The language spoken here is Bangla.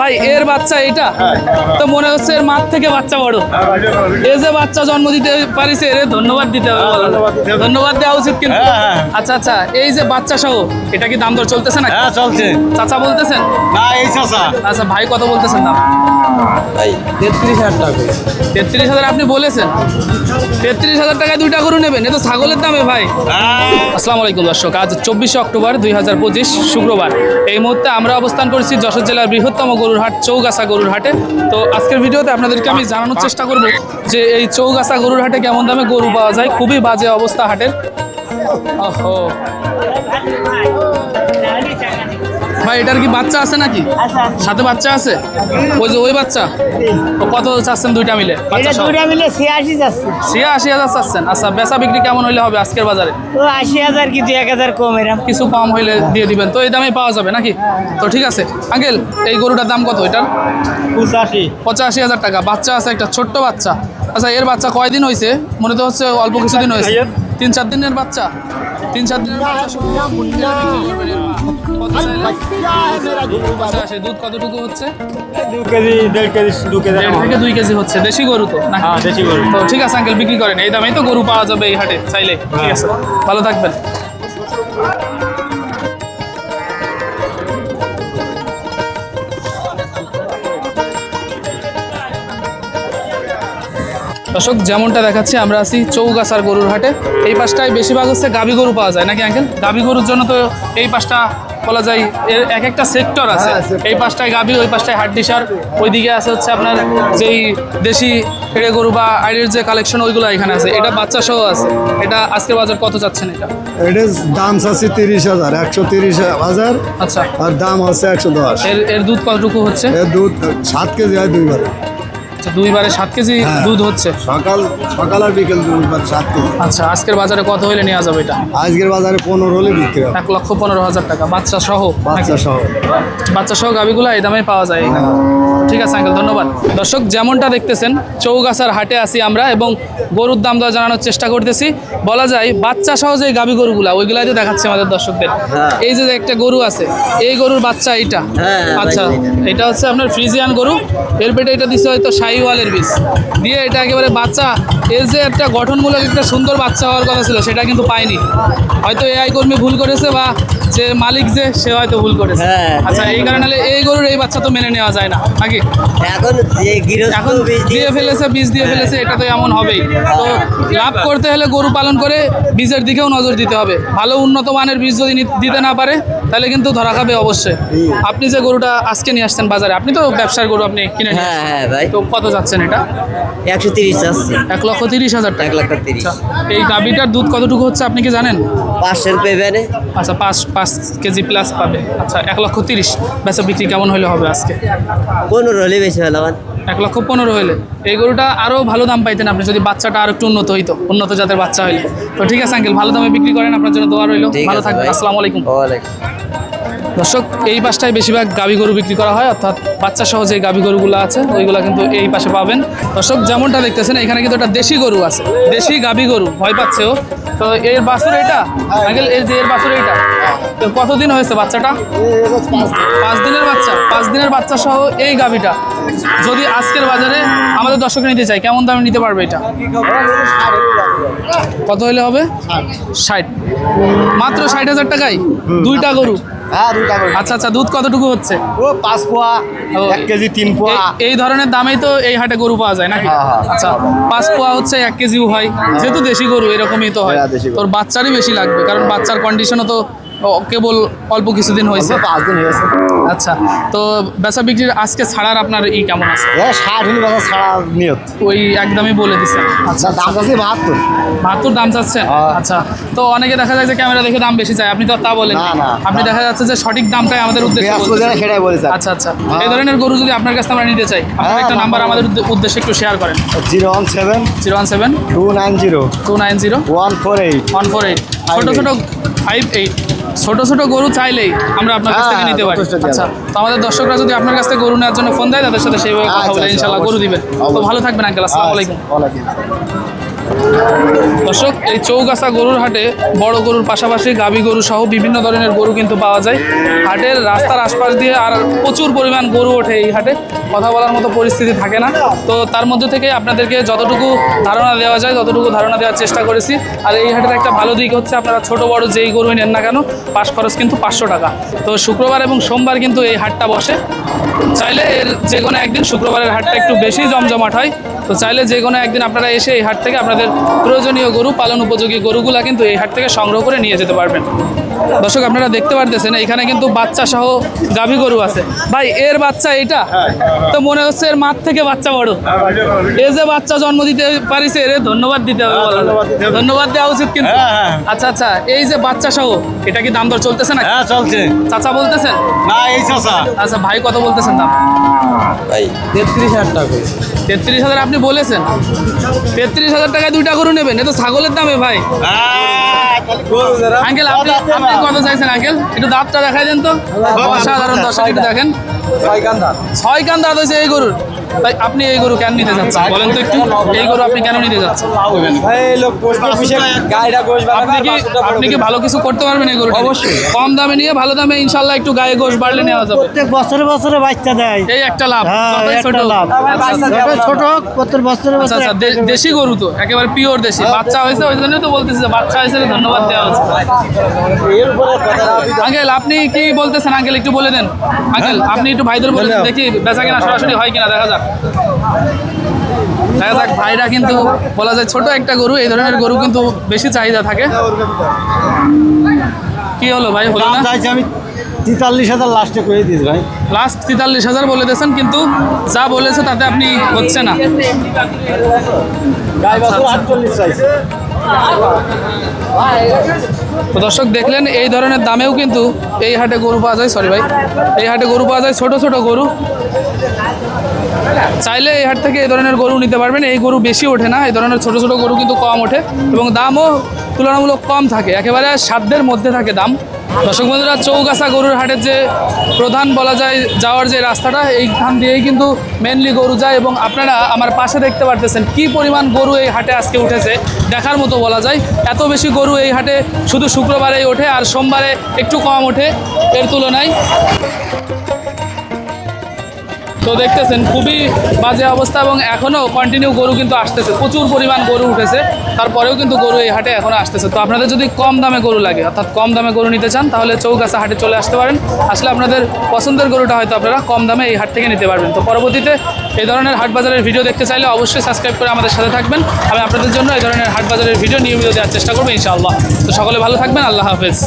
ভাই এর বাচ্চা এটা তো মনে হচ্ছে এর মাঠ থেকে বাচ্চা বড়। এ যে বাচ্চা জন্ম দিতে পারিছে এর ধন্যবাদ দিতে হবে ধন্যবাদ দেওয়া উচিত কিন্তু। হ্যাঁ, হ্যাঁ। আচ্ছা আচ্ছা এই যে বাচ্চা সহ এটা কি দাম দর চলতেছে না হ্যাঁ চলছে। চাচা বলতেছেন? না এই চাষা আচ্ছা ভাই কত বলতেছেন দাম? তেত্রিশ হাজার টাকা তেত্রিশ হাজার আপনি বলেছেন। তেত্রিশ হাজার টাকায় দুইটা গরু নেবেন এ তো ছাগলের দামে ভাই। আসসালামু আলাইকুম দর্শক। আজ চব্বিশে অক্টোবর দুই হাজার পঁচিশ শুক্রবার। এই মুহূর্তে আমরা অবস্থান করছি যশোর জেলার বৃহত্তম গরুর হাট, চৌগাছা গরুর হাটে। তো আজকের ভিডিওতে আপনাদেরকে আমি জানানোর চেষ্টা করব যে এই চৌগাছা গরুর হাটে কেমন দামে গরু পাওয়া যায়। খুবই বাজে অবস্থা হাটের। ভাই এটার কি বাচ্চা আছে নাকি? সাথে বাচ্চা আছে? ওই যে ওই বাচ্চা? তো কত চাচ্ছেন দুইটা মিলে? দুটা মিলে ছিয়াশি যাচ্ছে ছিয়া আশি হাজার চাচ্ছেন? আচ্ছা বেচা বিক্রি কেমন হইলে হবে আজকের বাজারে? তো আশি হাজার কি দুই এক হাজার কম এরম। কিছু কম হইলে দিয়ে দিবেন। তো এই দামে পাওয়া যাবে নাকি? তো ঠিক আছে। আঙ্কেল এই গরুটার দাম কত এটার? পঁচাশি। পঁচাশি হাজার টাকা। বাচ্চা আছে একটা ছোট্ট বাচ্চা। আচ্ছা এর বাচ্চা কয়দিন হয়েছে মনে তো হচ্ছে অল্প কিছুদিন হয়েছে তিন চার দিনের বাচ্চা? তিন চার দিনের বাচ্চা সহ কত চাইলেন? পঁচাশি। দুধ কতটুকু হচ্ছে? দু কেজি দেড় কেজি দু কেজি। দেড় থেকে দুই কেজি হচ্ছে। দেশি গরু তো নাকি হ্যাঁ দেশি গরু। তো ঠিক আছে আঙ্কেল বিক্রি করেন। এই দামেই তো গরু পাওয়া যাবে এই হাটে চাইলে। ঠিক আছে ভালো থাকবেন। দর্শক যেমনটা দেখাচ্ছি আমরা আছি চৌগাছার গরুর হাটে। এই পাশটায় বেশিরভাগ হচ্ছে গাবি গরু পাওয়া যায়। নাকি আঙ্কেল গাবি গরুর জন্য তো এই পাশটা বলা যায় এর এক একটা সেক্টর আছে। এই পাশটায় গাবি ওই পাশটায় হাড্ডিসার ওইদিকে আছে হচ্ছে আপনার যেই দেশি ফেড়ে গরু বা আইডের যে কালেকশন ওইগুলো এখানে আছে। এটা বাচ্চা সহ আছে। এটা আজকের বাজার কত চাচ্ছেন এটা? এটার দাম আছে তিরিশ হাজার একশো তিরিশ হাজার। আচ্ছা। আর দাম হচ্ছে একশো দশ। এর এর দুধ কতটুকু হচ্ছে? এর দুধ সাত কেজি হয় দুইবারে। আচ্ছা দুইবারে সাত কেজি হ্যাঁ। দুধ হচ্ছে। সকাল সকাল আর বিকেল দুইবার সাত কেজি। আচ্ছা আজকের বাজারে কত হলে নেওয়া যাবে এটা? আজকের বাজারে পনেরো হলে বিক্রি হবে। এক লক্ষ পনেরো হাজার টাকা। বাচ্চা সহ? বাচ্চা সহ। বাচ্চা সহ গাভিগুলো এই দামে পাওয়া যায়। এখানে ঠিক আছে আঙ্কেল ধন্যবাদ। দর্শক যেমনটা দেখতেছেন চৌগাছার হাটে আছি আমরা এবং গরুর দাম দর জানানোর চেষ্টা করতেছি। বলা যায় বাচ্চা সহ যে গাভি গরুগুলা ওইগুলাই তো দেখাচ্ছে আমাদের দর্শকদের। এই যে একটা গরু আছে এই গরুর বাচ্চা এইটা। আচ্ছা এটা হচ্ছে আপনার ফ্রিজিয়ান গরু। এর পেটে এটা দিচ্ছে হয়তো শাহিওয়ালের বীজ। দিয়ে এটা একেবারে বাচ্চা এর যে একটা গঠনমূলক একটা সুন্দর বাচ্চা হওয়ার কথা ছিল সেটা কিন্তু পায়নি। হয়তো এআই কর্মী ভুল করেছে বা যে মালিক যে সে হয়তো ভুল করেছে। হ্যাঁ। আচ্ছা এই কারণে এই গরুর এই বাচ্চা তো মেনে নেওয়া যায় না নাকি? এখন যে এখন দিয়ে ফেলেছে বীজ দিয়ে ফেলেছে এটা তো এমন হবেই। তো লাভ করতে হলে গরু পালন করে বীজের দিকেও নজর দিতে হবে। ভালো উন্নত মানের বীজ যদি দিতে না পারে তাহলে কিন্তু ধরা খাবে অবশ্যই। আপনি যে গরুটা আজকে নিয়ে আসছেন বাজারে আপনি তো ব্যবসার গরু আপনি কিনে হ্যাঁ হ্যাঁ ভাই। তো কত যাচ্ছেন এটা? একশো তিরিশ যাচ্ছে। এক লক্ষ তিরিশ হাজার টাকা। এক লক্ষ তিরিশ। আচ্ছা এই গাভিটার দুধ কতটুকু হচ্ছে আপনি কি জানেন? পাঁচশোর পেবেনে আচ্ছা পাঁচ পাঁচ কেজি প্লাস পাবে। আচ্ছা এক লক্ষ তিরিশ। বেচা বিক্রি কেমন হলে হবে আজকে? পনেরো হলে বেশি ভালো হয় এক লক্ষ পনেরো হইলে। এই গরুটা আরও ভালো দাম পাইতেন আপনি যদি বাচ্চাটা আরও একটু উন্নত হইতো উন্নত জাতের বাচ্চা হইলে। তো ঠিক আছে আঙ্কেল ভালো দামে বিক্রি করেন আপনার জন্য দোয়া রইল। ভালো থাকবেন। আসসালামু আলাইকুম। দর্শক এই পাশটায় বেশিরভাগ গাবি গরু বিক্রি করা হয় অর্থাৎ বাচ্চা সহ যে গাবি গরুগুলো আছে ওইগুলো কিন্তু এই পাশে পাবেন। দর্শক যেমনটা দেখতেছেন এখানে কিন্তু একটা দেশি গরু আছে। দেশি গাবি গরু ভয় পাচ্ছে ও তো এর বাছুর এটা আঙ্কেল এই যে এর বাছুর এটা তো কতদিন হয়েছে বাচ্চাটা? পাঁচ দিনের বাচ্চা? পাঁচ দিনের বাচ্চা সহ এই গাভিটা। যদি আজকের বাজারে আমাদের দর্শক নিতে চাই কেমন দামে নিতে পারবে এটা? কত হলে হবে? ষাট। মাত্র ষাট হাজার টাকায় দুইটা গরু। হ্যাঁ আচ্ছা আচ্ছা দুধ কতটুকু হচ্ছে? ও পাঁচ পোয়া এক কেজি তিন পোয়া। এই- ধরনের দামেই তো এই হাটে গরু পাওয়া যায় নাকি? হ্যাঁ, হ্যাঁ। আচ্ছা পাঁচ পোয়া হচ্ছে এক কেজিও হয়। যেহেতু দেশি গরু এরকমই তো হয়। তোর বাচ্চারই বেশি লাগবে কারণ বাচ্চার কন্ডিশনও তো কেবল অল্প কিছুদিন হয়েছে? পাঁচ দিন হয়েছে। আচ্ছা তো বেচা বিক্রির আজকে ছাড়ার আপনার ই কেমন আছে? ষাট হলে বাজার ছাড়া নিয়ত। ওই একদমই বলে দিছে। আচ্ছা দাম আছে বাহাত্তর। বাহাত্তর দাম চাচ্ছেন হ্যাঁ। আচ্ছা তো অনেকে দেখা যায় যে ক্যামেরা দেখে দাম বেশি চায়। আপনি তো তা বলেন না। আপনি দেখা যাচ্ছে যে সঠিক দামটাই আমাদের উদ্দেশ্যে সেটাই বলেছে আচ্ছা আচ্ছা। এই ধরনের গরু যদি আপনার কাছে আমরা নিতে চাই আপনার হ্যাঁ, একটা নাম্বার আমাদের উদ্দেশ্যে একটু শেয়ার করেন। Zero one seven zero one seven two nine zero two nine zero one four eight one four eight. ছোটো ছোটো ফাইভ এইট। ছোটো ছোট গরু চাইলেই আমরা আপনার কাছ থেকে হ্যাঁ, নিতে পারি। আচ্ছা তো আমাদের দর্শকরা যদি আপনার কাছ থেকে গরু নেওয়ার জন্য ফোন দেয় তাদের সাথে সেইভাবে কথা আচ্ছা, বলে ইনশাআল্লাহ ইনশাল্লাহ গরু দিবেন। তো ভালো থাকবেন আঙ্কেল আসসালামু আলাইকুম। ওয়ালাইকুম দর্শক, এই চৌগাছা গরুর হাটে বড় গরুর পাশাপাশি গাবি গরু সহ বিভিন্ন ধরনের গরু কিন্তু পাওয়া যায়। হাটের রাস্তার আশপাশ দিয়ে আর প্রচুর পরিমাণ গরু ওঠে এই হাটে। কথা বলার মতো পরিস্থিতি থাকে না। তো তার মধ্যে থেকে আপনাদেরকে যতটুকু ধারণা দেওয়া যায়, ততটুকু ধারণা দেওয়ার চেষ্টা করেছি। আর এই হাটের একটা ভালো দিক হচ্ছে আপনারা ছোট, বড় যেই গরুই নেন না কেন, পাশ খরচ কিন্তু পাঁচশো টাকা। তো শুক্রবার এবং সোমবার কিন্তু এই হাটটা বসে। চাইলে এর যে কোনো একদিন শুক্রবারের হাটটা একটু বেশি জমজমাট হয়। তো চাইলে যে কোনো একদিন আপনারা এসে এই হাট থেকে আপনাদের প্রয়োজনীয় গরু পালন উপযোগী গরুগুলা কিন্তু এই হাট থেকে সংগ্রহ করে নিয়ে যেতে পারবেন। দর্শক আপনারা দেখতে পারতেছেন এখানে কিন্তু বাচ্চা সহ গাভী গরু আছে। ভাই এর বাচ্চা এটা তো মনে হচ্ছে এর মাঠ থেকে বাচ্চা বড়। এ যে বাচ্চা জন্ম দিতে পারিছে এর ধন্যবাদ দিতে হবে ধন্যবাদ দেওয়া উচিত কিন্তু। হ্যাঁ, হ্যাঁ। আচ্ছা আচ্ছা এই যে বাচ্চা সহ এটা কি দাম দর চলতেছে না হ্যাঁ চলছে। চাচা বলতেছেন না এই চাষা আচ্ছা ভাই কত বলতেছেন দাম? তেত্রিশ হাজার টাকা তেত্রিশ হাজার আপনি বলেছেন? তেত্রিশ হাজার টাকায় দুইটা গরু নেবেন এ তো ছাগলের দামে ভাই। আঙ্কেল আপনি আপনি কত চাইছেন আঙ্কেল? একটু দাঁতটা দেখাই দেন তো। অসাধারণ দর্শক একটু দেখেন। ছয় কান দাঁত হয়েছে এই গরুর। তাই আপনি এই গরু কেন নিতে যাচ্ছেন? বলেন তো একটু এই গরু আপনি কেন নিতে যাচ্ছেন? আপনি কি আপনি কি ভালো কিছু করতে পারবেন এই গরু অবশ্যই। কম দামে নিয়ে ভালো দামে ইনশাল্লাহ একটু গায়ে গোশ বাড়লে নেওয়া যাবে। প্রত্যেক বছরে বছরে বাচ্চা দেয়। এই একটা লাভ হ্যাঁ ছোট। লাভ। আচ্ছা, ছোট প্রত্যেক বছরে আচ্ছা বছরে আচ্ছা দেশি গরু তো একেবারে পিওর দেশি। বাচ্চা হয়েছে ওই জন্যই তো বলতেছি বাচ্চা হয়েছে ধন্যবাদ দেওয়া হচ্ছে। আঙ্কেল আপনি কি বলতেছেন? আঙ্কেল একটু বলে দেন। আঙ্কেল আপনি একটু ভাইদের বলে দেন দেখি বেচা কিনা সরাসরি হয় কিনা দেখা যাক দেখা যাক ভাইরা কিন্তু বলা যায় ছোট একটা গরু এই ধরনের গরু কিন্তু বেশি চাহিদা থাকে। কি হলো ভাই হলো না? আমি তেতাল্লিশ হাজার লাস্টে করে দিস ভাই। লাস্ট তেতাল্লিশ হাজার বলে দিয়েছেন কিন্তু যা বলেছে তাতে আপনি হচ্ছে না। চাইছি। তো দর্শক দেখলেন এই ধরনের দামেও কিন্তু এই হাটে গরু পাওয়া যায় সরি ভাই এই হাটে গরু পাওয়া যায় ছোট ছোট গরু। চাইলে এই হাট থেকে এই ধরনের গরু নিতে পারবেন। এই গরু বেশি ওঠে না, এই ধরনের ছোট ছোট গরু কিন্তু কম ওঠে এবং দামও তুলনামূলক কম থাকে। একেবারে সাধ্যের মধ্যে থাকে দাম। দর্শক বন্ধুরা, চৌগাছা গরুর হাটের যে প্রধান বলা যায় যাওয়ার যে রাস্তাটা এই এইখান দিয়েই কিন্তু মেনলি গরু যায় এবং আপনারা আমার পাশে দেখতে পারতেছেন কি পরিমাণ গরু এই হাটে আজকে উঠেছে। দেখার মতো বলা যায়। এত বেশি গরু এই হাটে শুধু শুক্রবারেই ওঠে আর সোমবারে একটু কম ওঠে এর তুলনায়। তো দেখতেছেন, খুবই বাজে অবস্থা এবং এখনও কন্টিনিউ গরু কিন্তু আসতেছে। প্রচুর পরিমাণ গরু উঠেছে, তারপরেও কিন্তু গরু এই হাটে এখনও আসতেছে। তো আপনাদের যদি কম দামে গরু লাগে, অর্থাৎ কম দামে গরু নিতে চান, তাহলে চৌগাছা হাটে চলে আসতে পারেন। আসলে আপনাদের পছন্দের গরুটা হয়তো আপনারা কম দামে এই হাট থেকে নিতে পারবেন। তো পরবর্তীতে এই ধরনের হাট বাজারের ভিডিও দেখতে চাইলে অবশ্যই সাবস্ক্রাইব করে আমাদের সাথে থাকবেন। আমি আপনাদের জন্য এই ধরনের হাট বাজারের ভিডিও নিয়মিত দেওয়ার চেষ্টা করব, ইনশাআল্লাহ। তো সকলে ভালো থাকবেন, আল্লাহ হাফেজ।